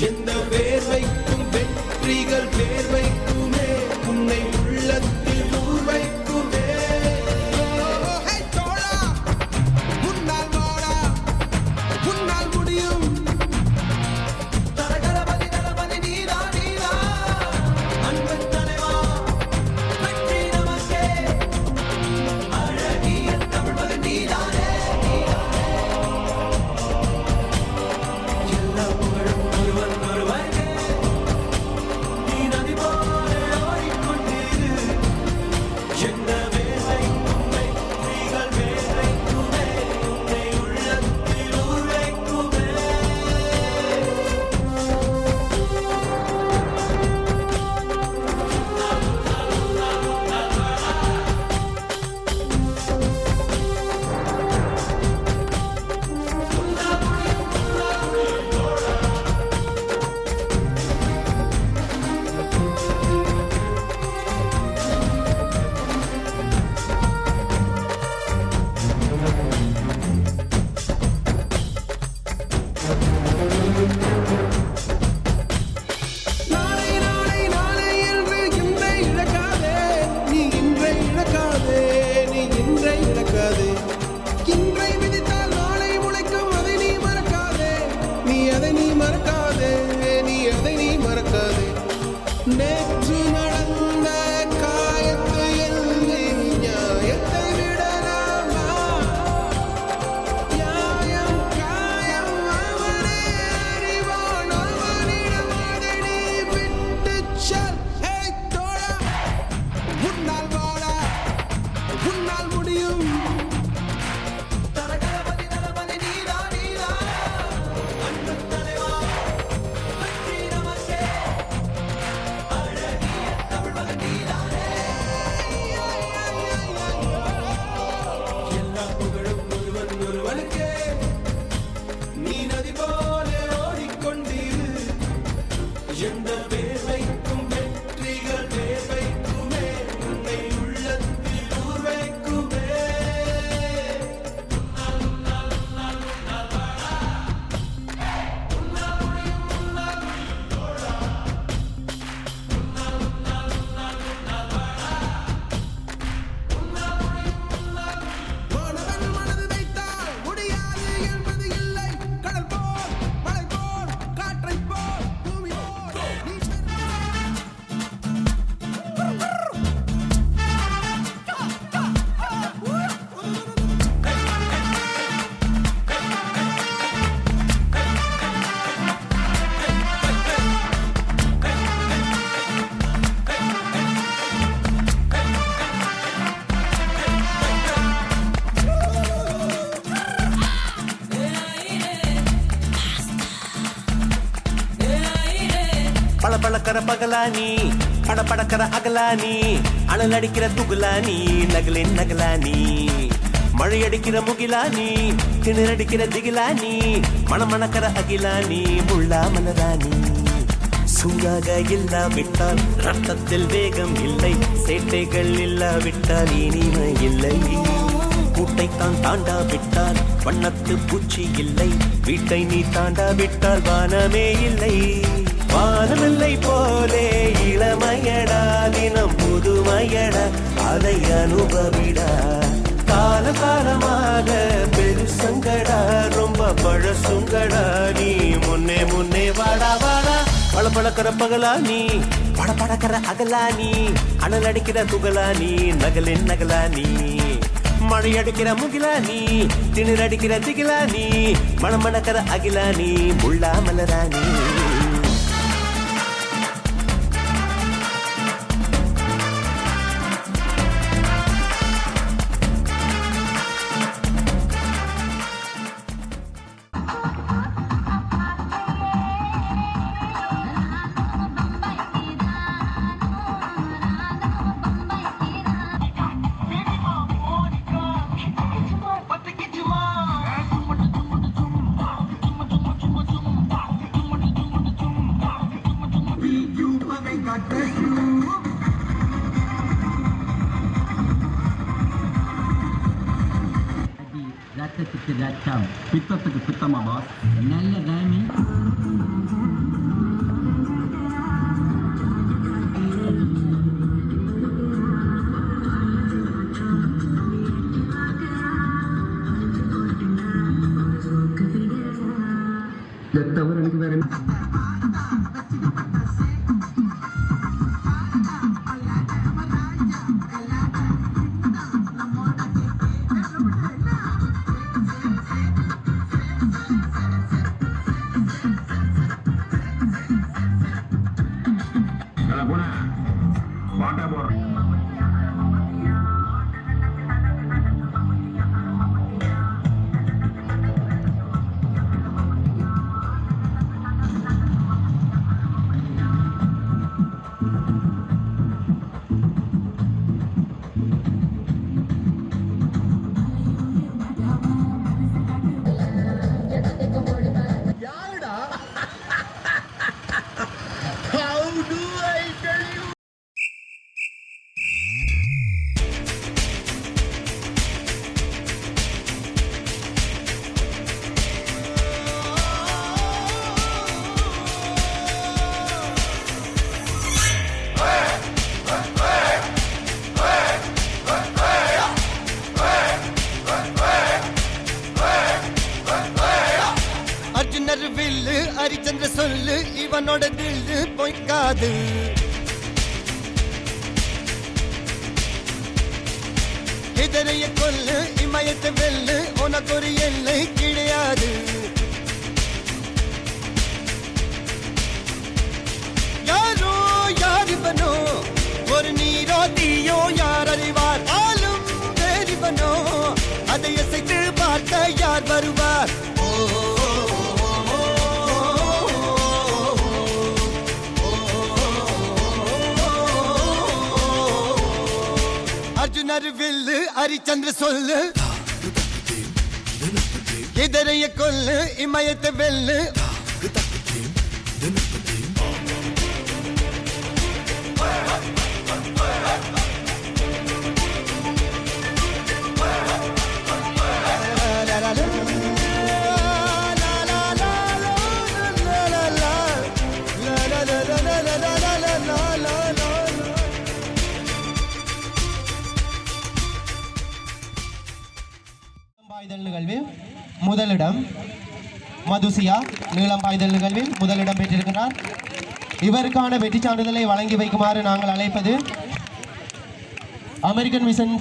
எந்த வேர்வைக்கும் வெற்றிகள் வேர்வைக்கும் பள பளக்கற பகலானி பட படக்கற அகலானி அனல் அடிக்கிற துகுலானி நகலின் நகலானி. மழை அடிக்கிற முகிலானி கிணறடிக்கிற திகிலானி மணமணக்கற அகிலானி முள்ளா மலராணி சூடாக இல்லாவிட்டால் ரத்தத்தில் வேகம் இல்லை சேட்டைகள் இல்லாவிட்டால் இனிமை இல்லை. கூட்டைத்தான் தாண்டாவிட்டால் வண்ணத்து பூச்சி இல்லை வீட்டை நீ தாண்டாவிட்டால் வானமே இல்லை. வானமில்லை போலே இளமையடா தினம் புதுமையடா அதை அனுபவிடா. கால காலமாக பெருசங்கடா ரொம்ப பழசுங்கடா நீ முன்னே முன்னே வாடா வாடா. பல பழக்கிற பகலா நீ பட படக்கிற அகலா நீ அனல் அடிக்கிற துகலா நீ நகலின் நகலா நீ. மழை அடிக்கிற முகிலா நீ திணிர் அடிக்கிற திகிலா நீ மணமணக்கிற அகிலா நீ முள்ளா மலரா நீ. பித்தத்துக்கு பித்தமா பாஸ் நல்ல அர்ஜுனர் ஹரிச்சந்திர சொல்லு இவனோட தில்லு பொய்க்காது. இதரைய கொல்லு இமயத்தை வெல்லு உனக்கு ஒரு எல்லை கிடையாது. யாரோ யார் இவனோ? ஒரு நீரோ தீயோ யார் அறிவார்? ஆளும் வேறிவனோ அதை அசைத்து பார்க்க யார் வருவார்? அர்ஜுனர் வில்லு ஹரிச்சந்திர சொல்லு. இதரைய கொல்லு இமயத்தை வெல்லு. மதுசியா நீளம் பாய்தல் நிகழ்வில் முதலிடம் பெற்றிருக்கிறார். இவருக்கான வெற்றி சான்றிதழை வழங்கி வைக்குமாறு நாங்கள் அழைப்பது அமெரிக்கன் மிஷன்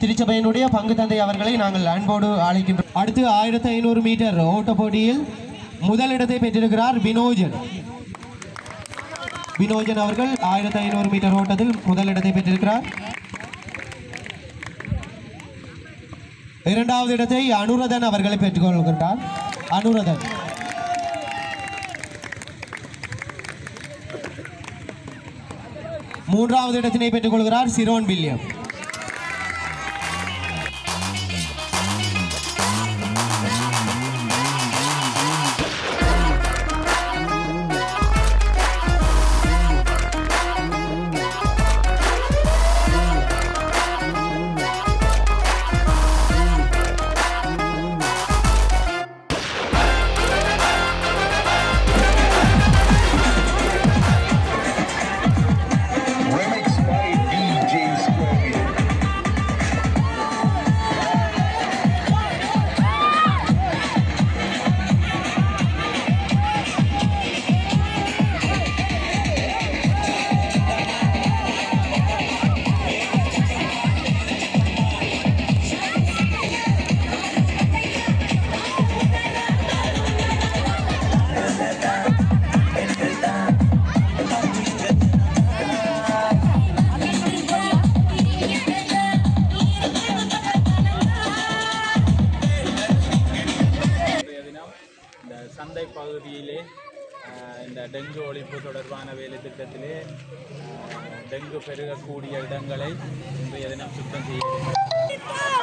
திருச்சபையினுடைய பங்கு தந்தை அவர்களை நாங்கள் அன்போடு அழைக்கின்றோம். அடுத்து ஆயிரத்தி ஐநூறு மீட்டர் ஓட்ட போட்டியில் முதலிடத்தை பெற்றிருக்கிறார் வினோஜன். வினோஜன் அவர்கள் ஆயிரத்தி ஐநூறு மீட்டர் ஓட்டத்தில் முதலிடத்தை பெற்றிருக்கிறார். இரண்டாவது இடத்தை அனுரதன் அவர்களை பெற்றுக்கொள்கின்றார் அனுரதன். மூன்றாவது இடத்தினை பெற்றுக் கொள்கிறார் சிரோன் வில்லியம். டெங்கு பெருகக்கூடிய இடங்களை இன்றைய தினம் சுத்தம் செய்ய